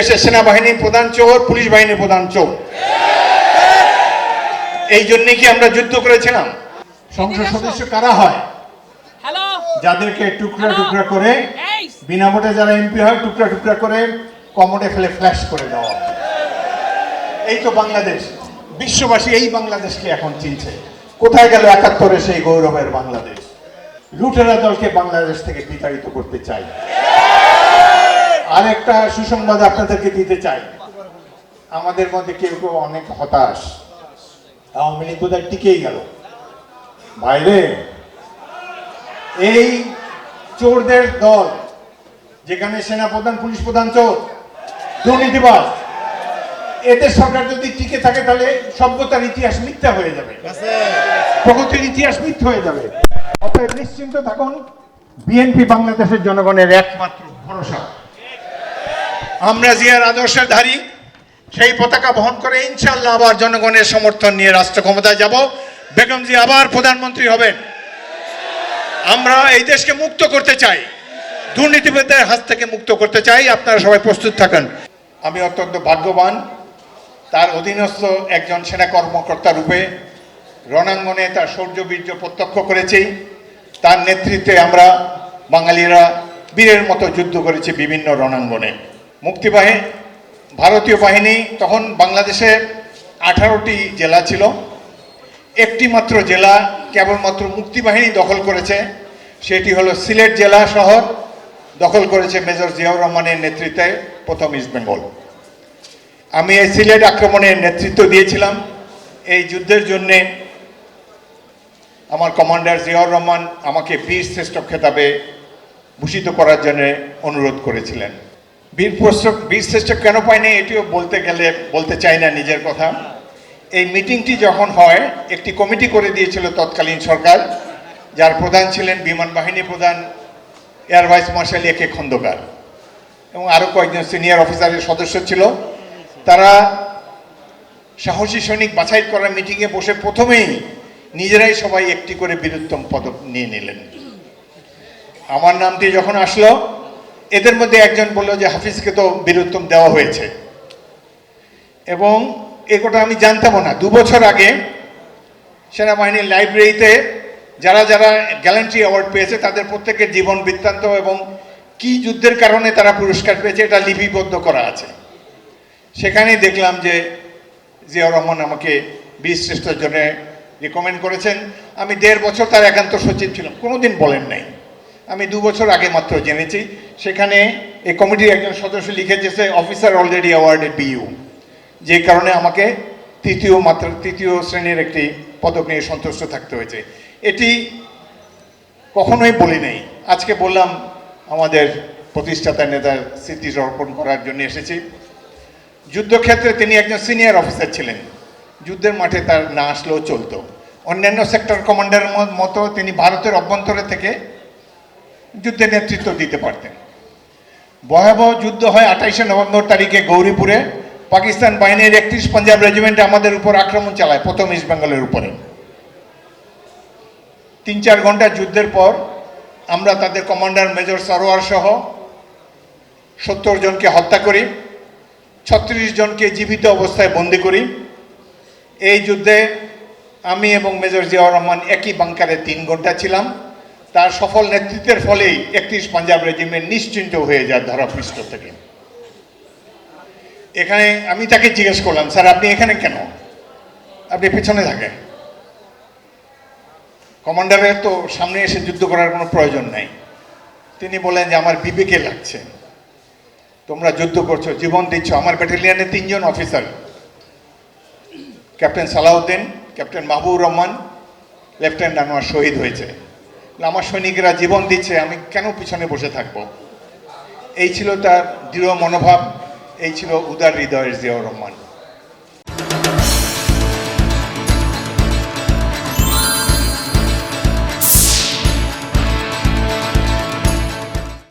দেশের সেনাবাহিনীর প্রধান চোর পুলিশ বাহিনীর প্রধান চোর। এই জন্যে কি আমরা যুদ্ধ করেছিলাম? সংসদ সদস্য কারা হয়? যাদেরকে টুকরা টুকরা করে বিনা ভোটে যারা এমপি হয় টুকরা টুকরা করে কমোডে ফেলে ফ্ল্যাশ করে দেওয়া। এই তো বাংলাদেশ। বিশ্ববাসী এই বাংলাদেশকে এখন চিনছে। কোথায় গেল একাত্তরে সেই গৌরবের বাংলাদেশ? লুটেরা দলকে বাংলাদেশ থেকে বিতাড়িত করতে চাই আরেকটা সুসংবাদ আপনাদেরকে দিতে চাই। আমাদের মধ্যে কেউ কেউ অনেক হতাশ। আওয়ামী লীগ বোধহয় টিকেই গেল। বাইরে এই চোরদের দল যেখানে সেনা প্রধান পুলিশ প্রধান চোর দুর্নীতিবাস এদের সরকার যদি টিকে থাকে তাহলে সভ্যতার ইতিহাস মিথ্যা হয়ে যাবে। প্রগতির ইতিহাস মিথ্যা হয়ে যাবে। অতএব নিশ্চিন্ত থাকুন বিএনপি বাংলাদেশের জনগণের একমাত্র ভরসা। আমরা জিয়ার আদর্শের ধারী, সেই পতাকা বহন করে ইনশাল্লাহ আবার জনগণের সমর্থন নিয়ে রাষ্ট্র ক্ষমতায় যাব। বেগম জি আবার প্রধানমন্ত্রী হবেন। আমরা এই দেশকে মুক্ত করতে চাই। দুর্নীতিবিদদের হাত থেকে মুক্ত করতে চাই। আপনারা সবাই প্রস্তুত থাকেন। আমি অত্যন্ত ভাগ্যবান। তার অধীনস্থ একজন সেনা কর্মকর্তা রূপে রণাঙ্গনে তার শৌর্যবীর্য প্রত্যক্ষ করেছি। তার নেতৃত্বে আমরা বাঙালিরা বীরের মতো যুদ্ধ করেছি বিভিন্ন রণাঙ্গনে। মুক্তিবাহিনী ভারতীয় বাহিনী, তখন বাংলাদেশে আঠারোটি জেলা ছিল। একটি মাত্র জেলা কেবলমাত্র মুক্তিবাহিনী দখল করেছে, সেটি হলো সিলেট জেলা শহর, দখল করেছে মেজর জিয়াউর রহমানের নেতৃত্বে প্রথম ইস্ট বেঙ্গল। আমি এই সিলেট আক্রমণের নেতৃত্ব দিয়েছিলাম। এই যুদ্ধের জন্যে আমার কমান্ডার জিয়াউর রহমান আমাকে বীর শ্রেষ্ঠ খেতাবে ভূষিত করার জন্য অনুরোধ করেছিলেন। বীর প্রশ্রক বীর শ্রেষ্ঠ কেন পাইনি এটিও বলতে গেলে, বলতে চাই না নিজের কথা। এই মিটিংটি যখন হয়, একটি কমিটি করে দিয়েছিল তৎকালীন সরকার, যার প্রধান ছিলেন বিমান বাহিনী প্রধান air vice marshal A K Khandakar এবং আরও কয়েকজন সিনিয়র অফিসারের সদস্য ছিল। তারা সাহসী সৈনিক বাছাই করার মিটিংয়ে বসে প্রথমেই নিজেরাই সবাই একটি করে বীরুত্তম পদক নিয়ে নিলেন। আমার নামটি যখন আসলো এদের মধ্যে একজন বলল যে হাফিজকে তো বীরুত্তম দেওয়া হয়েছে। এবং এ কথা আমি জানতামও না। দু বছর আগে সেনাবাহিনীর লাইব্রেরিতে যারা যারা গ্যালান্ট্রি অ্যাওয়ার্ড পেয়েছে, তাদের প্রত্যেকের জীবন বৃত্তান্ত এবং কি যুদ্ধের কারণে তারা পুরস্কার পেয়েছে, এটা লিপিবদ্ধ করা আছে। সেখানে দেখলাম যে জিয়াউর রহমান আমাকে বীর শ্রেষ্ঠর জন্য রিকমেন্ড করেছেন। আমি দেড় বছর তার একান্ত সচিব ছিলাম, কোনোদিন বলেন নাই। আমি দু বছর আগে মাত্র জেনেছি। সেখানে এই কমিটির একজন সদস্য লিখেছে অফিসার অলরেডি অ্যাওয়ার্ডেড বিইউ যে কারণে আমাকে তৃতীয় মাত্র, তৃতীয় শ্রেণির একটি পদক নিয়ে সন্তুষ্ট থাকতে হয়েছে। এটি কখনোই বলি নাই। আজকে বললাম, আমাদের প্রতিষ্ঠাতা নেতার স্মৃতি অর্পণ করার জন্য এসেছি। যুদ্ধক্ষেত্রে তিনি একজন সিনিয়র অফিসার ছিলেন। যুদ্ধের মাঠে তার না আসলেও চলতো। অন্যান্য সেক্টর কমান্ডারের মতো তিনি ভারতের অভ্যন্তরে থেকে যুদ্ধে নেতৃত্ব দিতে পারতেন। ভয়াবহ যুদ্ধ হয় আঠাইশে নভেম্বর তারিখে গৌরীপুরে। পাকিস্তান বাহিনীর একত্রিশ পাঞ্জাব রেজিমেন্ট আমাদের উপর আক্রমণ চালায়, প্রথম ইস্ট বেঙ্গলের উপরে। তিন চার ঘণ্টা যুদ্ধের পর আমরা তাদের কমান্ডার মেজর সরোয়ার সহ সত্তর জনকে হত্যা করি, ছত্রিশ জনকে জীবিত অবস্থায় বন্দি করি। এই যুদ্ধে আমি এবং মেজর জিয়াউর রহমান একই বাংকারে তিন ঘণ্টা ছিলাম। তার সফল নেতৃত্বের ফলেই একত্রিশ পাঞ্জাব রেজিমেন্ট নিশ্চিন্ত হয়ে যায় ধরাপৃষ্ঠ থেকে। এখানে আমি তাকে জিজ্ঞেস করলাম, স্যার, আপনি এখানে কেন? আপনি পেছনে থাকেন? কমান্ডারের তো সামনে এসে যুদ্ধ করার কোনো প্রয়োজন নাই। তিনি বলেন যে, আমার বিবেকে লাগছে। তোমরা যুদ্ধ করছ, জীবন দিচ্ছ। আমার ব্যাটালিয়ানে তিনজন officer. Captain Salauddin, captain Mahbub Rahman, lieutenant Anwar শহীদ হয়েছে। আমার সৈনিকরা জীবন দিচ্ছে, আমি কেন পিছনে বসে থাকব? এই ছিল তার দৃঢ় মনোভাব, এই ছিল উদার হৃদয়ের জিয়াউর রহমান।